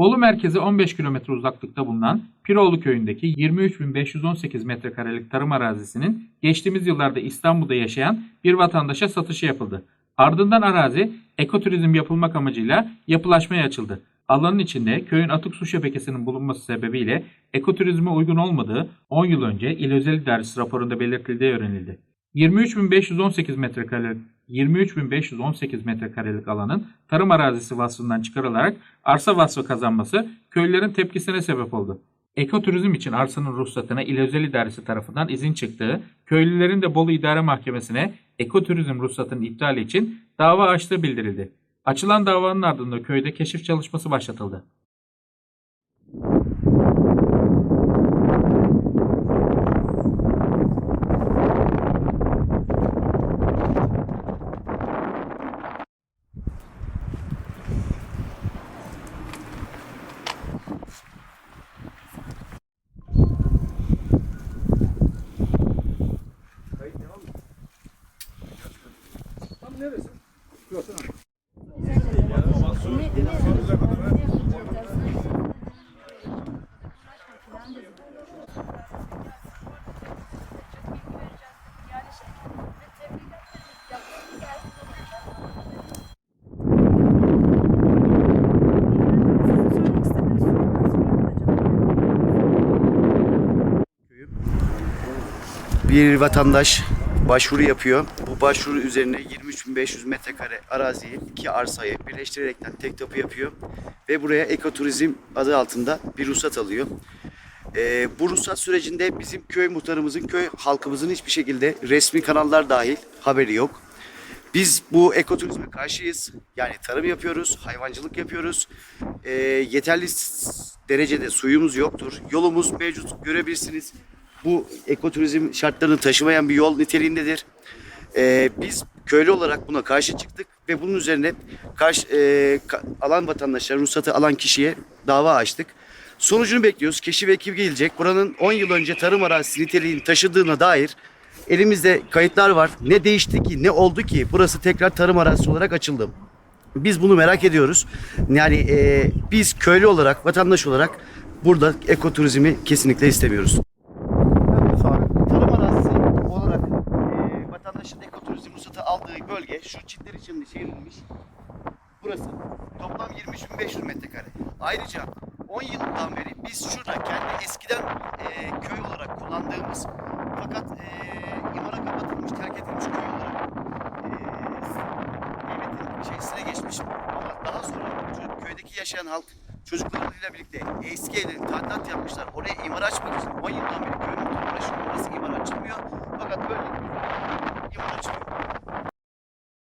Bolu merkezi 15 kilometre uzaklıkta bulunan Piroğlu köyündeki 23.518 metrekarelik tarım arazisinin geçtiğimiz yıllarda İstanbul'da yaşayan bir vatandaşa satışı yapıldı. Ardından arazi ekoturizm yapılmak amacıyla yapılaşmaya açıldı. Alanın içinde köyün atık su şebekesinin bulunması sebebiyle ekoturizme uygun olmadığı 10 yıl önce İl Özel İdaresi raporunda belirtildiği öğrenildi. 23.518 metrekarelik 23.518 metrekarelik alanın tarım arazisi vasfından çıkarılarak arsa vasfı kazanması köylülerin tepkisine sebep oldu. Ekoturizm için arsanın ruhsatına İl Özel İdaresi tarafından izin çıktığı, köylülerin de Bolu İdare Mahkemesi'ne ekoturizm ruhsatının iptali için dava açtığı bildirildi. Açılan davanın ardından köyde keşif çalışması başlatıldı. Bir vatandaş başvuru yapıyor. Bu başvuru üzerine 23.500 metrekare araziyi, iki arsayı birleştirerekten tek tapu yapıyor. Ve buraya ekoturizm adı altında bir ruhsat alıyor. Ee, bu ruhsat sürecinde bizim köy muhtarımızın, köy halkımızın hiçbir şekilde resmi kanallar dahil haberi yok. Biz bu ekoturizme karşıyız. Yani tarım yapıyoruz, hayvancılık yapıyoruz. Ee, yeterli derecede suyumuz yoktur. Yolumuz mevcut görebilirsiniz. Bu ekoturizm şartlarını taşımayan bir yol niteliğindedir. Ee, biz köylü olarak buna karşı çıktık ve bunun üzerine karşı, e, alan vatandaşlar, ruhsatı alan kişiye dava açtık. Sonucunu bekliyoruz. Keşif ekibi gelecek. Buranın 10 yıl önce tarım arazisi niteliğini taşıdığına dair elimizde kayıtlar var. Ne değişti ki, ne oldu ki burası tekrar tarım arazisi olarak açıldı. Biz bunu merak ediyoruz. Yani e, biz köylü olarak, vatandaş olarak burada ekoturizmi kesinlikle istemiyoruz. Tarım arazisi olarak e, vatandaşın ekoturizm ruhsatı aldığı bölge şu çitler içinde çevrilmiş. Burası toplam 23.500 metrekare. Ayrıca 10 yıldan beri biz şurada kendi eskiden e, köy olarak kullandığımız fakat e, imara kapatılmış, terk edilmiş köy olarak e, devletin şeysine geçmiş. Ama daha sonra köydeki yaşayan halk çocuklarıyla birlikte eski evlerin tadilat yapmışlar. Oraya imar açmak için 10 yıldan beri